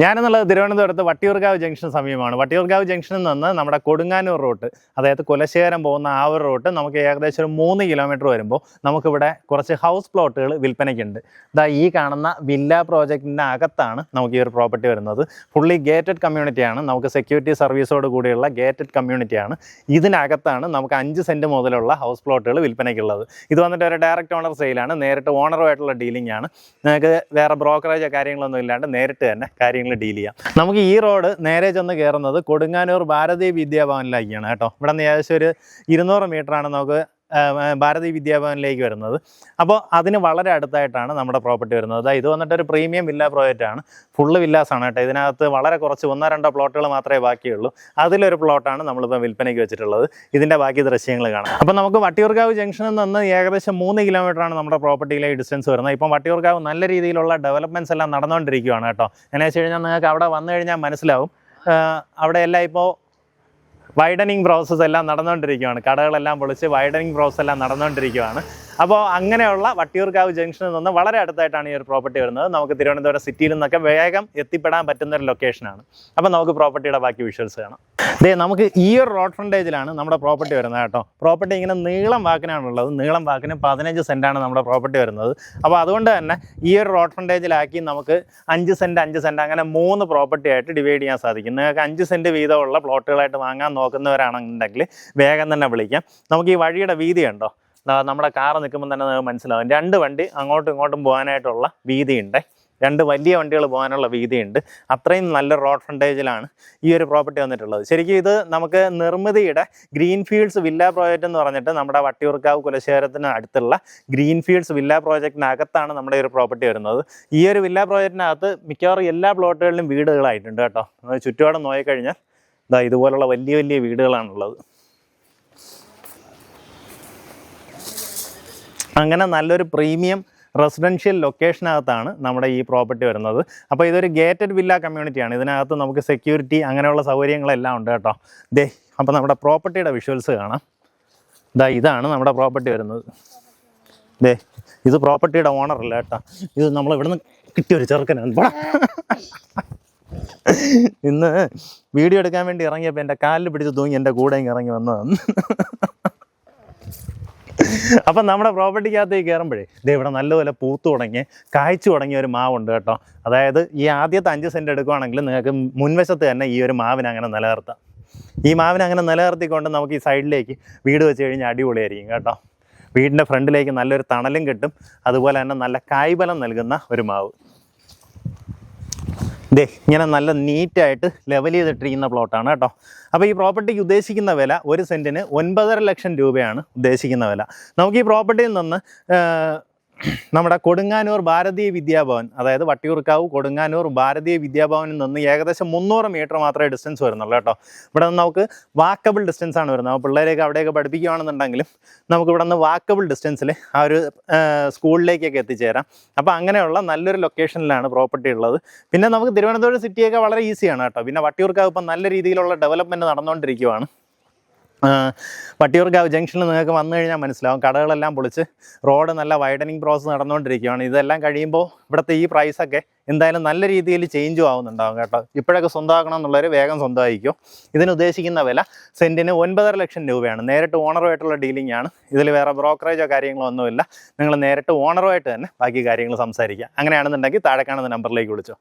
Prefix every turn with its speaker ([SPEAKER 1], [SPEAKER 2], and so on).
[SPEAKER 1] ഞാനെന്നുള്ളത് തിരുവനന്തപുരത്ത് വട്ടിയൂർക്കാവ് ജംഗ്ഷൻ സമീപമാണ്. വട്ടിയൂർക്കാവ് ജംഗ്ഷനിൽ നിന്ന് നമ്മുടെ കൊടുങ്ങാനൂർ റൂട്ട് അതായത് കുലശേഖരം പോകുന്ന ആ ഒരു റൂട്ട് നമുക്ക് ഏകദേശം ഒരു മൂന്ന് കിലോമീറ്റർ വരുമ്പോൾ നമുക്കിവിടെ കുറച്ച് ഹൗസ് പ്ലോട്ടുകൾ വിൽപ്പനയ്ക്കുണ്ട്. ഇതാ ഈ കാണുന്ന വില്ല പ്രോജക്റ്റിന്റെ അകത്താണ് നമുക്ക് ഈ ഒരു പ്രോപ്പർട്ടി വരുന്നത്. ഫുള്ളി ഗേറ്റഡ് കമ്മ്യൂണിറ്റിയാണ്. നമുക്ക് സെക്യൂരിറ്റി സർവീസോട് കൂടിയുള്ള ഗേറ്റഡ് കമ്മ്യൂണിറ്റിയാണ്. ഇതിനകത്താണ് നമുക്ക് അഞ്ച് സെന്റ് മുതലുള്ള ഹൗസ് പ്ലോട്ടുകൾ വിൽപ്പനയ്ക്കുള്ളത്. ഇത് വന്നിട്ട് ഒരു ഡയറക്റ്റ് ഓണർ സെയിലാണ്. നേരിട്ട് ഓണറുമായിട്ടുള്ള ഡീലിംഗ് ആണ് നിങ്ങൾക്ക് വേറെ ബ്രോക്കറേജോ കാര്യങ്ങളൊന്നും ഇല്ലാണ്ട് നേരിട്ട് തന്നെ കാര്യങ്ങൾ ഡീൽ ചെയ്യാം. നമുക്ക് ഈ റോഡ് നേരെ ചെന്ന് കയറുന്നത് കൊടുങ്ങാനൂർ ഭാരതീയ വിദ്യാഭവനിലേക്കാണ് കേട്ടോ. ഇവിടെ നിന്ന് ഏകദേശം ഒരു ഇരുന്നൂറ് ആണ് നമുക്ക് ആ, ഭാരതീയ വിദ്യാഭവനിലേക്ക് വരുന്നത്. അപ്പോൾ അതിന് വളരെ അടുത്തായിട്ടാണ് നമ്മുടെ പ്രോപ്പർട്ടി വരുന്നത്. അതായത് ഇത് വന്നിട്ട് ഒരു പ്രീമിയം വില്ല പ്രോജക്റ്റ് ആണ്. ഫുള്ള് വില്ലാസാണ് കേട്ടോ. ഇതിനകത്ത് വളരെ കുറച്ച് ഒന്നോ രണ്ടോ പ്ലോട്ടുകൾ മാത്രമേ ബാക്കിയുള്ളൂ. അതിലൊരു പ്ലോട്ടാണ് നമ്മളിപ്പോൾ വിൽപ്പനയ്ക്ക് വെച്ചിട്ടുള്ളത്. ഇതിന്റെ ബാക്കി ദൃശ്യങ്ങൾ കാണാം. അപ്പോൾ നമുക്ക് വട്ടിയൂർക്കാവ് ജംഗ്ഷനിൽ നിന്ന് ഏകദേശം മൂന്ന് കിലോമീറ്ററാണ് നമ്മുടെ പ്രോപ്പർട്ടിയിലെ ഡിസ്റ്റൻസ് വരുന്നത്. ഇപ്പം വട്ടിയൂർക്കാവ് നല്ല രീതിയിലുള്ള ഡെവലപ്മെന്റ്സ് എല്ലാം നടന്നുകൊണ്ടിരിക്കുകയാണ് കേട്ടോ. എന്നു വെച്ച് കഴിഞ്ഞാൽ നിങ്ങൾക്ക് അവിടെ വന്നു കഴിഞ്ഞാൽ മനസ്സിലാവും. അവിടെ എല്ലാം ഇപ്പോൾ വൈഡനിങ് പ്രോസസ്സ് എല്ലാം നടന്നുകൊണ്ടിരിക്കുകയാണ് കടകളെല്ലാം പൊളിച്ച് വൈഡനിങ് പ്രോസസ്സ് എല്ലാം നടന്നുകൊണ്ടിരിക്കുകയാണ് അപ്പോൾ അങ്ങനെയുള്ള വട്ടിയൂർക്കാവ് ജംഗ്ഷനിൽ നിന്ന് വളരെ അടുത്തായിട്ടാണ് ഈ ഒരു പ്രോപ്പർട്ടി വരുന്നത്. നമുക്ക് തിരുവനന്തപുരം സിറ്റിയിൽ നിന്നൊക്കെ വേഗം എത്തിപ്പെടാൻ പറ്റുന്ന ഒരു ലൊക്കേഷനാണ് അപ്പോൾ നമുക്ക് പ്രോപ്പർട്ടിയുടെ ബാക്കി വിഷ്വൽസ് കാണാം. ദേ നമുക്ക് ഈ ഒരു റോഡ് ഫ്രണ്ടേജിലാണ് നമ്മുടെ പ്രോപ്പർട്ടി വരുന്നത് കേട്ടോ. പ്രോപ്പർട്ടി ഇങ്ങനെ നീളം വാക്കിനാണുള്ളത് നീളം വാക്കിന് പതിനഞ്ച് സെന്റാണ് നമ്മുടെ പ്രോപ്പർട്ടി വരുന്നത്. അപ്പോൾ അതുകൊണ്ട് തന്നെ ഈ ഒരു റോഡ് ഫ്രണ്ടേജിലാക്കി നമുക്ക് അഞ്ച് സെന്റ് അഞ്ച് സെന്റ് അങ്ങനെ മൂന്ന് പ്രോപ്പർട്ടി ആയിട്ട് ഡിവൈഡ് ചെയ്യാൻ സാധിക്കും. നിങ്ങൾക്ക് അഞ്ച് സെന്റ് വീതമുള്ള പ്ലോട്ടുകളായിട്ട് വാങ്ങാൻ നോക്കുന്നവരാണെന്നുണ്ടെങ്കിൽ വേഗം തന്നെ വിളിക്കാം. നമുക്ക് ഈ വഴിയുടെ വീതി ഉണ്ടോ നമ്മുടെ കാർ നിൽക്കുമ്പോൾ തന്നെ നിങ്ങൾക്ക് മനസ്സിലാവും. രണ്ട് വണ്ടി അങ്ങോട്ടും ഇങ്ങോട്ടും പോകാനായിട്ടുള്ള വീതിയുണ്ട്. രണ്ട് വലിയ വണ്ടികൾ പോകാനുള്ള വീതിയുണ്ട്. അത്രയും നല്ല റോഡ് ഫ്രണ്ടേജിലാണ് ഈ ഒരു പ്രോപ്പർട്ടി വന്നിട്ടുള്ളത്. ശരിക്കും ഇത് നമുക്ക് നിർമ്മിതിയുടെ ഗ്രീൻ ഫീൽഡ്സ് വില്ല പ്രോജക്റ്റ് എന്ന് പറഞ്ഞിട്ട് നമ്മുടെ വട്ടിയൂർക്കാവ് കുലശേഖരത്തിന് അടുത്തുള്ള ഗ്രീൻ ഫീൽഡ്സ് വില്ല പ്രോജക്റ്റിനകത്താണ് നമ്മുടെ ഒരു പ്രോപ്പർട്ടി വരുന്നത്. ഈ ഒരു വില്ല പ്രോജക്റ്റിനകത്ത് മിക്കവാറും എല്ലാ പ്ലോട്ടുകളിലും വീടുകളായിട്ടുണ്ട് കേട്ടോ. ചുറ്റുപാടും നോക്കിക്കഴിഞ്ഞാൽ ഇതാ ഇതുപോലുള്ള വലിയ വലിയ വീടുകളാണുള്ളത്. അങ്ങനെ നല്ലൊരു പ്രീമിയം റെസിഡൻഷ്യൽ ലൊക്കേഷനകത്താണ് നമ്മുടെ ഈ പ്രോപ്പർട്ടി വരുന്നത്. അപ്പോൾ ഇതൊരു ഗേറ്റഡ് വില്ല കമ്മ്യൂണിറ്റിയാണ്. ഇതിനകത്ത് നമുക്ക് സെക്യൂരിറ്റി അങ്ങനെയുള്ള സൗകര്യങ്ങളെല്ലാം ഉണ്ട് കേട്ടോ. ദേ അപ്പോൾ നമ്മുടെ പ്രോപ്പർട്ടിയുടെ വിഷ്വൽസ് കാണാം. ഇതാ ഇതാണ് നമ്മുടെ പ്രോപ്പർട്ടി വരുന്നത്. ദേ ഇത് പ്രോപ്പർട്ടിയുടെ ഓണർ അല്ല കേട്ടോ. ഇത് നമ്മൾ ഇവിടുന്ന് കിട്ടിയ ഒരു ചെറുക്കനാണ്. ഇന്ന് വീഡിയോ എടുക്കാൻ വേണ്ടി ഇറങ്ങിയപ്പോൾ എന്റെ കാലിൽ പിടിച്ച് തൂങ്ങി എന്റെ കൂടെ ഇറങ്ങി വന്നതാണ്. അപ്പം നമ്മുടെ പ്രോപ്പർട്ടിക്കകത്തേക്ക് കയറുമ്പോഴേ ദേ ഇവിടെ നല്ലപോലെ പൂത്തു തുടങ്ങി കായ്ച്ചു തുടങ്ങിയ ഒരു മാവുണ്ട് കേട്ടോ. അതായത് ഈ ആദ്യത്തെ അഞ്ച് സെന്റ് എടുക്കുവാണെങ്കിൽ നിങ്ങൾക്ക് മുൻവശത്ത് തന്നെ ഈ ഒരു മാവിനെ അങ്ങനെ നിലനിർത്താം. ഈ മാവിനെ അങ്ങനെ നിലനിർത്തിക്കൊണ്ട് നമുക്ക് ഈ സൈഡിലേക്ക് വീട് വെച്ച് കഴിഞ്ഞാൽ അടിപൊളിയായിരിക്കും കേട്ടോ. വീടിന്റെ ഫ്രണ്ടിലേക്ക് നല്ലൊരു തണലും കിട്ടും അതുപോലെ തന്നെ നല്ല കായ്ബലം നൽകുന്ന ഒരു മാവ്. ദേ ഇങ്ങനെ നല്ല നീറ്റായിട്ട് ലെവൽ ചെയ്തിട്ടിരിക്കുന്ന പ്ലോട്ടാണ് കേട്ടോ. അപ്പോൾ ഈ പ്രോപ്പർട്ടിക്ക് ഉദ്ദേശിക്കുന്ന വില ഒരു സെന്റിന് ഒൻപതര ലക്ഷം രൂപയാണ് ഉദ്ദേശിക്കുന്ന വില. നമുക്ക് ഈ പ്രോപ്പർട്ടിയിൽ നിന്ന് നമ്മുടെ കൊടുങ്ങാനൂർ ഭാരതീയ വിദ്യാഭവൻ അതായത് വട്ടിയൂർക്കാവ് കൊടുങ്ങാനൂർ ഭാരതീയ വിദ്യാഭവനിൽ നിന്ന് ഏകദേശം മുന്നൂറ് മീറ്റർ മാത്രമേ ഡിസ്റ്റൻസ് വരുന്നുള്ളൂ കേട്ടോ. ഇവിടെ നിന്ന് നമുക്ക് വാക്കബിൾ ഡിസ്റ്റൻസ് ആണ് വരുന്നത്. അപ്പോൾ പിള്ളേരെയൊക്കെ അവിടെയൊക്കെ പഠിപ്പിക്കുകയാണെന്നുണ്ടെങ്കിലും നമുക്ക് ഇവിടെ നിന്ന് വാക്കബിൾ ഡിസ്റ്റൻസിൽ ആ ഒരു സ്കൂളിലേക്കൊക്കെ എത്തിച്ചേരാം. അപ്പോൾ അങ്ങനെയുള്ള നല്ലൊരു ലൊക്കേഷനിലാണ് പ്രോപ്പർട്ടി ഉള്ളത്. പിന്നെ നമുക്ക് തിരുവനന്തപുരം സിറ്റിയൊക്കെ വളരെ ഈസിയാണ് കേട്ടോ. പിന്നെ വട്ടിയൂർക്കാവ് ഇപ്പം നല്ല രീതിയിലുള്ള ഡെവലപ്മെന്റ് നടന്നുകൊണ്ടിരിക്കുവാണ്. വട്ടിയൂർക്കാവ് ജംഗ്ഷനിൽ നിങ്ങൾക്ക് വന്നു കഴിഞ്ഞാൽ മനസ്സിലാവും. കടകളെല്ലാം പൊളിച്ച് റോഡ് നല്ല വൈഡനിങ് പ്രോസസ്സ് നടന്നുകൊണ്ടിരിക്കുകയാണ്. ഇതെല്ലാം കഴിയുമ്പോൾ ഇവിടുത്തെ ഈ പ്രൈസൊക്കെ എന്തായാലും നല്ല രീതിയിൽ ചേഞ്ചും ആവുന്നുണ്ടാവും കേട്ടോ. ഇപ്പോഴൊക്കെ സ്വന്തമാക്കണം എന്നുള്ളവർ വേഗം സ്വന്തമായിരിക്കും. ഇതിന് ഉദ്ദേശിക്കുന്ന വില സെന്റിന് ഒൻപതര ലക്ഷം രൂപയാണ്. നേരിട്ട് ഓണറുമായിട്ടുള്ള ഡീലിംഗ് ആണ്. ഇതിൽ വേറെ ബ്രോക്കറേജോ കാര്യങ്ങളോ ഒന്നുമില്ല. നിങ്ങൾ നേരിട്ട് ഓണറുമായിട്ട് തന്നെ ബാക്കി കാര്യങ്ങൾ സംസാരിക്കുക അങ്ങനെയാണെന്നുണ്ടെങ്കിൽ താഴെ കാണുന്ന നമ്പറിലേക്ക് വിളിച്ചോ.